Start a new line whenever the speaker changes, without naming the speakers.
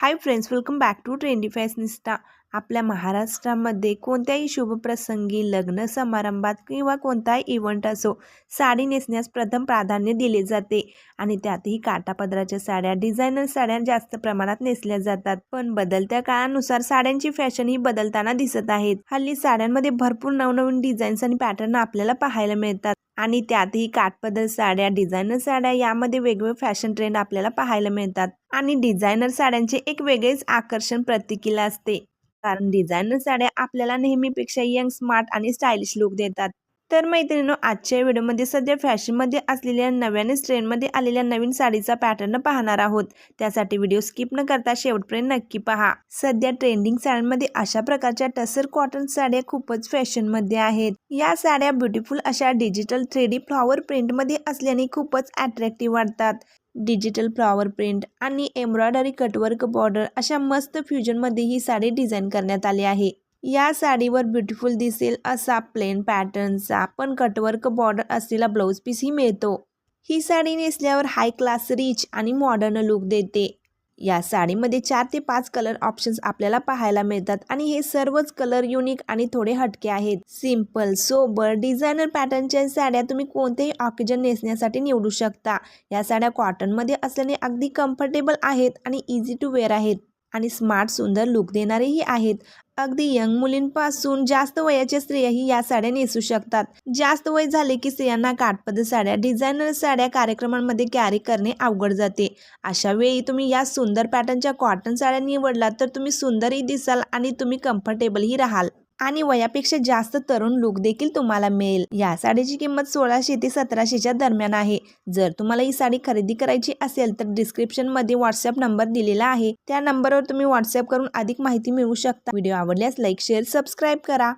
Hi friends welcome back to trendy fashionista आपल्या महाराष्ट्रामध्ये कोणत्याही शुभप्रसंगी लग्न समारंभात किंवा कोणताही इव्हेंट असो साडी नेसण्यास प्रथम प्राधान्य दिले जाते. आणि त्यातही काटापदराच्या साड्या डिझायनर साड्या जास्त प्रमाणात नेसल्या जातात. पण बदलत्या काळानुसार साड्यांची फॅशन ही बदलताना दिसत आहेत. हल्ली साड्यांमध्ये भरपूर नवनवीन डिझाईन्स आणि पॅटर्न आपल्याला पाहायला मिळतात. आणि त्यातही काठपदर साड्या डिझायनर साड्या यामध्ये वेगवेगळे फॅशन ट्रेंड आपल्याला पाहायला मिळतात. आणि डिझायनर साड्यांचे एक वेगळेच आकर्षण प्रतिकीला असते. कारण डिझायनर साड्या आपल्याला नेहमीपेक्षा यंग स्मार्ट आणि स्टायलिश लुक देतात. तर मैत्रिणींनो आजच्या व्हिडिओमध्ये सध्या फॅशनमध्ये असलेल्या नव्याने ट्रेंडमध्ये आलेल्या नवीन साडीचा पॅटर्न पाहणार आहोत. त्यासाठी व्हिडिओ स्किप न करता शेवटपर्यंत नक्की पहा. सध्या ट्रेंडिंग साड्यांमध्ये अशा प्रकारच्या टसर कॉटन साड्या खूपच फॅशनमध्ये आहेत. या साड्या ब्युटिफुल अशा डिजिटल थ्रेडी फ्लॉवर प्रिंटमध्ये असल्याने खूपच अट्रॅक्टिव्ह वाटतात. डिजिटल फ्लॉवर प्रिंट आणि एम्ब्रॉयडरी कटवर्क बॉर्डर अशा मस्त फ्युजनमध्ये ही साडी डिझाईन करण्यात आली आहे. या साडीवर ब्युटिफुल दिसेल असा प्लेन पॅटर्नचा पण कटवर्क बॉर्डर असलेला ब्लाऊज पीसही मिळतो. ही साडी नेसल्यावर हाय क्लास रिच आणि मॉडर्न लुक देते. या साडीमध्ये चार ते पाच कलर ऑप्शन्स आपल्याला पाहायला मिळतात आणि हे सर्वच कलर युनिक आणि थोडे हटके आहेत. सिंपल सोबर डिझायनर पॅटर्नच्या साड्या तुम्ही कोणतेही ऑकेजन नेसण्यासाठी निवडू शकता. या साड्या कॉटनमध्ये असल्याने अगदी कम्फर्टेबल आहेत आणि इझी टू वेअर आहेत. आणि स्मार्ट सुंदर लुक देणारेही आहेत. अगदी यंग मुलींपासून जास्त वयाच्या स्त्रियाही या साड्या नेसू शकतात. जास्त वय झाले की स्त्रियांना काटपद साड्या डिझायनर साड्या कार्यक्रमांमध्ये कॅरी करणे अवघड जाते. अशा वेळी तुम्ही या सुंदर पॅटर्नच्या कॉटन साड्या निवडलात तर तुम्ही सुंदरही दिसाल आणि तुम्ही कम्फर्टेबलही राहाल. आणि वयापेक्षा जास्त तरुण लुक देखील तुम्हाला मिळेल. या साडीची किंमत सोळाशे ते सतराशेच्या दरम्यान आहे. जर तुम्हाला ही साडी खरेदी करायची असेल तर डिस्क्रिप्शनमध्ये व्हॉट्सअप नंबर दिलेला आहे. त्या नंबरवर तुम्ही व्हॉट्सअप करून अधिक माहिती मिळवू शकता. व्हिडिओ आवडल्यास लाईक शेअर सबस्क्राईब करा.